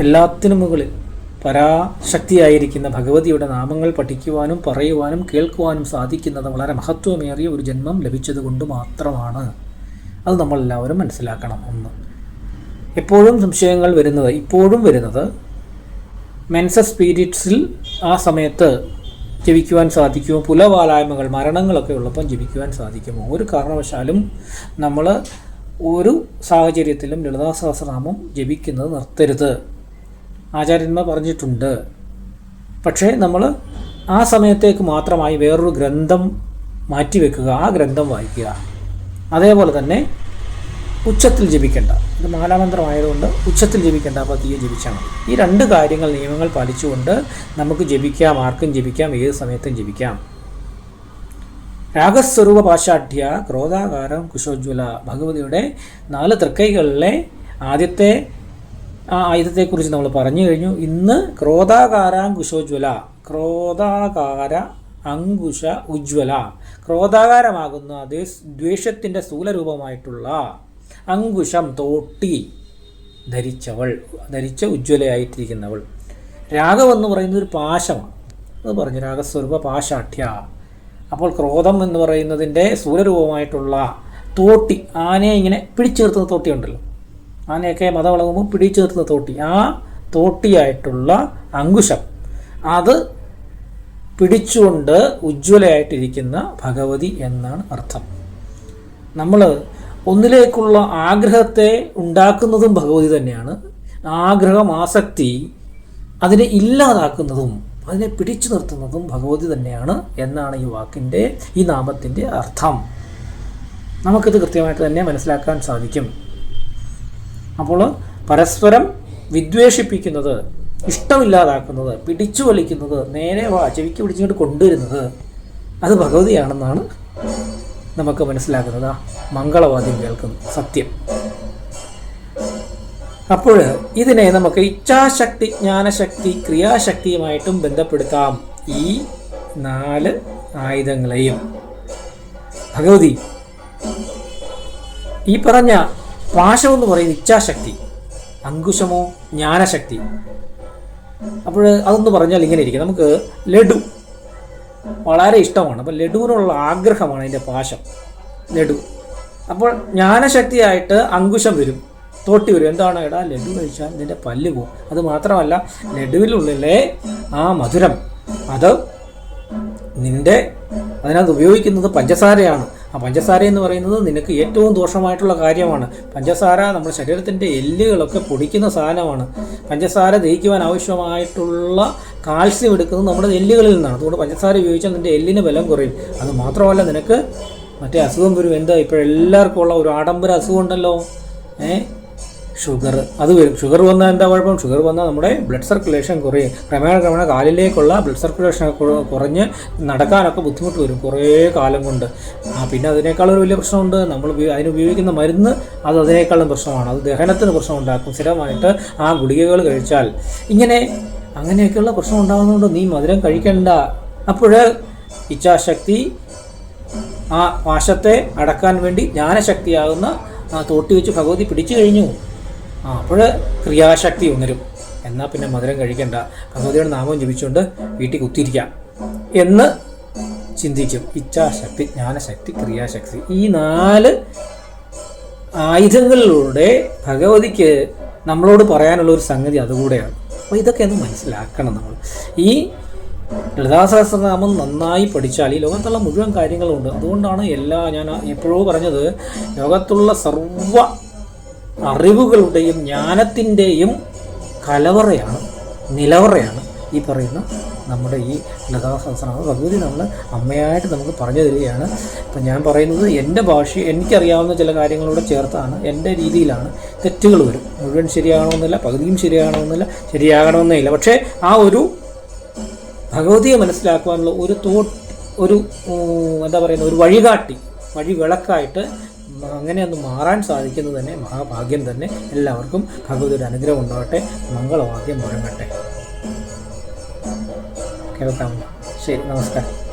എല്ലാത്തിനും മുകളിൽ പരാശക്തിയായിരിക്കുന്ന ഭഗവതിയുടെ നാമങ്ങൾ പഠിക്കുവാനും പറയുവാനും കേൾക്കുവാനും സാധിക്കുന്നത് വളരെ മഹത്വമേറിയ ഒരു ജന്മം ലഭിച്ചതുകൊണ്ട് മാത്രമാണ്. അത് നമ്മളെല്ലാവരും മനസ്സിലാക്കണം ഒന്ന്. എപ്പോഴും സംശയങ്ങൾ വരുന്നത് ഇപ്പോഴും വരുന്നത് മെൻസസ് പീരീഡ്സിൽ ആ സമയത്ത് ജപിക്കുവാൻ സാധിക്കുമോ? പുലവാലായ്മകൾ മരണങ്ങളൊക്കെ ഉള്ളപ്പം ജപിക്കുവാൻ സാധിക്കുമോ? ഒരു കാരണവശാലും നമ്മൾ ഒരു സാഹചര്യത്തിലും ലളിതാ സഹസ്രനാമം ജപിക്കുന്നത് നിർത്തരുത്. ആചാര്യന്മാർ പറഞ്ഞിട്ടുണ്ട്. പക്ഷേ നമ്മൾ ആ സമയത്തേക്ക് മാത്രമായി വേറൊരു ഗ്രന്ഥം മാറ്റിവെക്കുക ആ ഗ്രന്ഥം വായിക്കുക. അതേപോലെ തന്നെ ഉച്ചത്തിൽ ജപിക്കേണ്ട. ഇത് മാലാമന്ത്രമായതുകൊണ്ട് ഉച്ചത്തിൽ ജപിക്കേണ്ട പതിയെ ജപിച്ചാൽ മതി. ഈ രണ്ട് കാര്യങ്ങൾ നിയമങ്ങൾ പാലിച്ചുകൊണ്ട് നമുക്ക് ജപിക്കാം ആർക്കും ജപിക്കാം ഏത് സമയത്തും ജപിക്കാം. രാഗസ്വരൂപ പാശാഠ്യ ക്രോധാകാരം കുശോജ്വല ഭഗവതിയുടെ നാല് തൃക്കൈകളിലെ ആദ്യത്തെ ആ ആയുധത്തെക്കുറിച്ച് നമ്മൾ പറഞ്ഞു കഴിഞ്ഞു. ഇന്ന് ക്രോധാകാരാങ്കുശോജ്വല ക്രോധാകാര അങ്കുശ ഉജ്വല. ക്രോധാകാരമാകുന്ന ദ്വേഷത്തിന്റെ സ്ഥൂലരൂപമായിട്ടുള്ള അങ്കുശം തോട്ടി ധരിച്ചവൾ ധരിച്ച ഉജ്വലയായിട്ടിരിക്കുന്നവൾ. രാഗം എന്ന് പറയുന്നത് ഒരു പാശമാണ്. അത് പറഞ്ഞു രാഗസ്വരൂപ പാശാഠ്യ. അപ്പോൾ ക്രോധം എന്ന് പറയുന്നതിന്റെ സ്ഥൂലരൂപമായിട്ടുള്ള തോട്ടി ആനയെ ഇങ്ങനെ പിടിച്ചു നിർത്തുന്ന ഉണ്ടല്ലോ ആനയൊക്കെ മതവളകുമ്പോൾ പിടിച്ചേർത്തുന്ന തോട്ടി. ആ തോട്ടിയായിട്ടുള്ള അങ്കുശം. അത് പിടിച്ചുകൊണ്ട് ഉജ്ജ്വലയായിട്ടിരിക്കുന്ന ഭഗവതി എന്നാണ് അർത്ഥം. നമ്മൾ ഒന്നിലേക്കുള്ള ആഗ്രഹത്തെ ഉണ്ടാക്കുന്നതും ഭഗവതി തന്നെയാണ്. ആഗ്രഹം ആസക്തി അതിനെ ഇല്ലാതാക്കുന്നതും അതിനെ പിടിച്ചു നിർത്തുന്നതും ഭഗവതി തന്നെയാണ് എന്നാണ് ഈ വാക്കിന്റെ ഈ നാമത്തിന്റെ അർത്ഥം. നമുക്കിത് കൃത്യമായിട്ട് തന്നെ മനസ്സിലാക്കാൻ സാധിക്കും. അപ്പോൾ പരസ്പരം വിദ്വേഷിപ്പിക്കുന്നത് ഇഷ്ടമില്ലാതാക്കുന്നത് പിടിച്ചു വലിക്കുന്നത് നേരെ വാ ചെവിക്ക് പിടിച്ചുകൊണ്ട് കൊണ്ടുവരുന്നത് അത് ഭഗവതിയാണെന്നാണ് നമുക്ക് മനസ്സിലാക്കുന്നത്. മംഗളവാദ്യം കേൾക്കുന്നു. സത്യം. അപ്പോൾ ഇതിനെ നമുക്ക് ഇച്ഛാശക്തി ജ്ഞാനശക്തി ക്രിയാശക്തിയുമായിട്ടും ബന്ധപ്പെടുത്താം ഈ നാല് ആയുധങ്ങളെയും. ഭഗവതി ഈ പറഞ്ഞ പാശം എന്ന് പറയുന്ന ഇച്ഛാശക്തി അങ്കുശമോ ജ്ഞാനശക്തി. അപ്പോൾ അതൊന്ന് പറഞ്ഞാൽ ഇങ്ങനെ ഇരിക്കും. നമുക്ക് ലഡു വളരെ ഇഷ്ടമാണ്. അപ്പോൾ ലഡുവിനുള്ള ആഗ്രഹമാണ് അതിന്റെ പാശം ലഡു. അപ്പോൾ ജ്ഞാനശക്തിയായിട്ട് അങ്കുശം വരും തോട്ടി വരും. എന്താണ് എടാ ലഡു കഴിച്ചാൽ ഇതിന്റെ പല്ല് പോകും അത് മാത്രമല്ല ലഡുവിലുള്ളിലെ ആ മധുരം അത് നിന്റെ അതിനകത്ത് ഉപയോഗിക്കുന്നത് പഞ്ചസാരയാണ്. ആ പഞ്ചസാര എന്ന് പറയുന്നത് നിനക്ക് ഏറ്റവും ദോഷമായിട്ടുള്ള കാര്യമാണ്. പഞ്ചസാര നമ്മുടെ ശരീരത്തിന്റെ എല്ലുകളൊക്കെ പൊടിക്കുന്ന സാധനമാണ്. പഞ്ചസാര ദഹിക്കുവാൻ ആവശ്യമായിട്ടുള്ള കാൽസ്യം എടുക്കുന്നത് നമ്മുടെ എല്ലുകളിൽ നിന്നാണ്. അതുകൊണ്ട് പഞ്ചസാര ഉപയോഗിച്ചാൽ നിന്റെ എല്ലിന് ബലം കുറയും. അത് മാത്രമല്ല നിനക്ക് മറ്റേ അസുഖം വരും എന്താ ഇപ്പോഴെല്ലാവർക്കും ഉള്ള ഒരു ആഡംബര അസുഖം ഉണ്ടല്ലോ ഏ? ഷുഗർ അത് വരും. ഷുഗർ വന്നാൽ എന്താ കുഴപ്പം? ഷുഗർ വന്നാൽ നമ്മുടെ ബ്ലഡ് സർക്കുലേഷൻ കുറയും ക്രമേണ ക്രമേണ കാലിലേക്കുള്ള ബ്ലഡ് സർക്കുലേഷൻ കുറഞ്ഞ് നടക്കാനൊക്കെ ബുദ്ധിമുട്ട് വരും കുറേ കാലം കൊണ്ട്. ആ പിന്നെ അതിനേക്കാളൊരു വലിയ പ്രശ്നമുണ്ട്. നമ്മൾ അതിന് ഉപയോഗിക്കുന്ന മരുന്ന് അത് അതിനേക്കാളും പ്രശ്നമാണ്. അത് ദഹനത്തിന് പ്രശ്നം ഉണ്ടാക്കും സ്ഥിരമായിട്ട് ആ ഗുളികകൾ കഴിച്ചാൽ. ഇങ്ങനെ അങ്ങനെയൊക്കെയുള്ള പ്രശ്നം ഉണ്ടാകുന്നതുകൊണ്ട് നീ മധുരം കഴിക്കണ്ട. അപ്പോൾ ഇച്ഛാശക്തി ആ പാശത്തെ അടക്കാൻ വേണ്ടി ജ്ഞാനശക്തിയാകുന്ന ആ തോട്ടി വെച്ച് ഭഗവതി പിടിച്ചു കഴിഞ്ഞു. ആ അപ്പോൾ ക്രിയാശക്തി ഉണരും. എന്നാൽ പിന്നെ മധുരം കഴിക്കണ്ട. ഭഗവതിയുടെ നാമം ജപിച്ചുകൊണ്ട് വീട്ടിൽ കുത്തിയിരിക്കാം. എന്ന് ചിന്തിക്കും. ഇച്ഛാശക്തി ജ്ഞാനശക്തി ക്രിയാശക്തി. ഈ നാല് ആയുധങ്ങളിലൂടെ ഭഗവതിക്ക് നമ്മളോട് പറയാനുള്ള ഒരു സംഗതി അതുകൂടെയാണ്. അപ്പോൾ ഇതൊക്കെ ഒന്ന് മനസ്സിലാക്കണം നമ്മൾ. ഈ ലളിതാസഹസ്രനാമം നന്നായി പഠിച്ചാൽ ഈ ലോകത്തുള്ള മുഴുവൻ കാര്യങ്ങളുണ്ട്. അതുകൊണ്ടാണ് എല്ലാ ഞാൻ എപ്പോഴോ പറഞ്ഞത് ലോകത്തുള്ള സർവ അറിവുകളുടെയും ജ്ഞാനത്തിന്റെയും കലവറയാണ് നിലവറയാണ് ഈ പറയുന്ന നമ്മുടെ ഈ ലതാ സഹസ്രനാമ ഭഗവതി നമ്മൾ അമ്മയായിട്ട് നമുക്ക് പറഞ്ഞു തരികയാണ്. അപ്പം ഞാൻ പറയുന്നത് എന്റെ ഭാഷ എനിക്കറിയാവുന്ന ചില കാര്യങ്ങളോട് ചേർത്താണ് എന്റെ രീതിയിലാണ് തെറ്റുകൾ വരും. മുഴുവൻ ശരിയാകണമെന്നില്ല പകുതിയും ശരിയാകണമെന്നില്ല ശരിയാകണമെന്നേ ഇല്ല. പക്ഷേ ആ ഒരു ഭഗവതിയെ മനസ്സിലാക്കുവാനുള്ള ഒരു തോ ഒരു എന്താ പറയുന്ന ഒരു വഴികാട്ടി വഴി വിളക്കായിട്ട് അങ്ങനെ മാറാൻ സാധിക്കുന്നത് തന്നെ മഹാഭാഗ്യം തന്നെ. എല്ലാവർക്കും ഭഗവതിയുടെ അനുഗ്രഹം ഉണ്ടാവട്ടെ. മംഗളവാദ്യം മുഴങ്ങട്ടെ കേൾക്കാം. ശരി നമസ്കാരം.